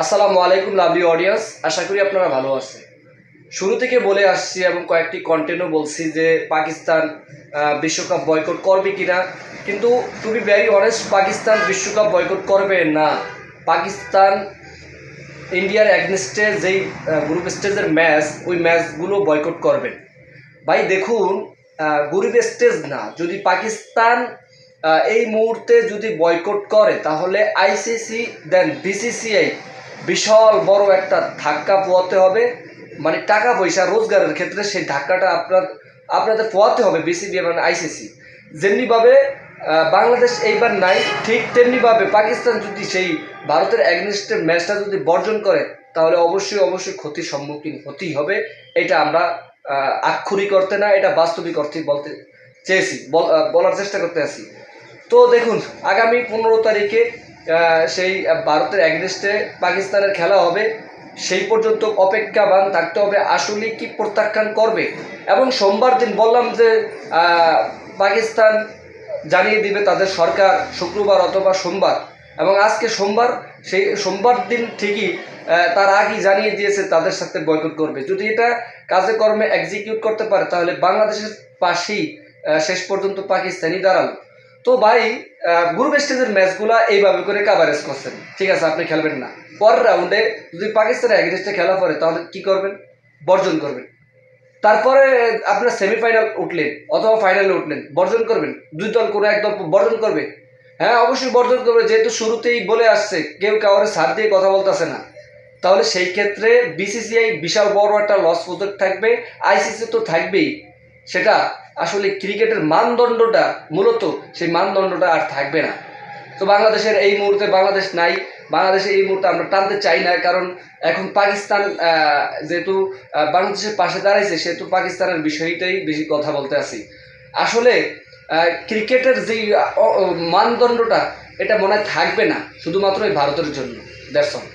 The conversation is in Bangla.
আসসালামু আলাইকুম লাভলি অডিয়েন্স আশা করি আপনারা ভালো আছেন। শুরু থেকে বলে আসছি এবং কয়েকটি কন্টেন্টও বলছি যে পাকিস্তান বিশ্বকাপ বয়কট করবে কিনা। কিন্তু to be very honest Pakistan বিশ্বকাপ বয়কট করবে না। পাকিস্তান, ইন্ডিয়ার অ্যাগনেস্টে যেই গ্রুপ স্টেজের ম্যাচ ওই ম্যাচগুলো বয়কট করবেন ভাই, দেখুন গ্রুপ স্টেজ না। যদি পাকিস্তান এই মুহূর্তে যদি বয়কট করে, তাহলে আইসিসি দেন বিসিসিআই বিশাল বড় একটা ধাক্কা পোয়াতে হবে। মানে টাকা পয়সা রোজগারের ক্ষেত্রে সেই ধাক্কাটা আপনার, আপনাদের পোয়াতে হবে বিসিবি এবং আইসিসি। যেমনিভাবে বাংলাদেশ এইবার নাই, ঠিক তেমনিভাবে পাকিস্তান যদি সেই ভারতের অ্যাগনিস্টের ম্যাচটা যদি বর্জন করে, তাহলে অবশ্যই অবশ্যই ক্ষতির সম্মুখীন হতেই হবে। এটা আমরা আক্ষরিক করতে না, এটা বাস্তবিক অর্থে বলতে চেয়েছি, বল- বলার চেষ্টা করতে আছি। তো দেখুন, আগামী পনেরো তারিখে সেই ভারতের অ্যাগনেস্টে পাকিস্তানের খেলা হবে, সেই পর্যন্ত অপেক্ষাবান থাকতে হবে আসলে কি প্রত্যাখ্যান করবে। এবং সোমবার দিন বললাম যে পাকিস্তান জানিয়ে দিবে তাদের সরকার শুক্রবার অথবা সোমবার। এবং আজকে সোমবার, সেই সোমবার দিন ঠিকই তার আগেই জানিয়ে দিয়েছে তাদের সাথে বয়কট করবে। যদি এটা কাজে কর্মে এক্সিকিউট করতে পারে, তাহলে বাংলাদেশের পাশেই শেষ পর্যন্ত পাকিস্তানি দাঁড়াল। তো ভাই গ্রুপ স্টেজের ম্যাচগুলা এইভাবে করে কাভারেজ করছেন। ঠিক আছে, আপনি খেলবেন না। পর রাউন্ডে যদি পাকিস্তানের অ্যাগেনস্টে খেলা পড়ে, তাহলে কি করবেন? বর্জন করবেন। তারপরে আপনার সেমিফাইনাল উঠলেন, অথবা ফাইনালে উঠলেন, বর্জন করবেন। দুই দল কোনো এক দল বর্জন করবে। হ্যাঁ অবশ্যই বর্জন করবে। যেহেতু শুরুতেই বলে আসছে, কেউ কাউরে সার দিয়ে কথা বলতেছে না। তাহলে সেই ক্ষেত্রে বিসিসিআই বিশাল বড় একটা লস প্রজেক্ট থাকবে। আইসিসি তো থাকবেই। সেটা আসলে ক্রিকেটের মানদণ্ডটা মূলত সেই মানদণ্ডটা আর থাকবে না। তো বাংলাদেশের এই মুহূর্তে বাংলাদেশ নাই, বাংলাদেশে এই মুহূর্তে আমরা টানতে চাই না, কারণ এখন পাকিস্তান যেহেতু বাংলাদেশের পাশে দাঁড়াইছে, সেহেতু পাকিস্তানের বিষয়টাই বেশি কথা বলতে আসি আসলে ক্রিকেটের যেই মানদণ্ডটা, এটা মনে থাকবে না, শুধুমাত্র ভারতের জন্য। That's all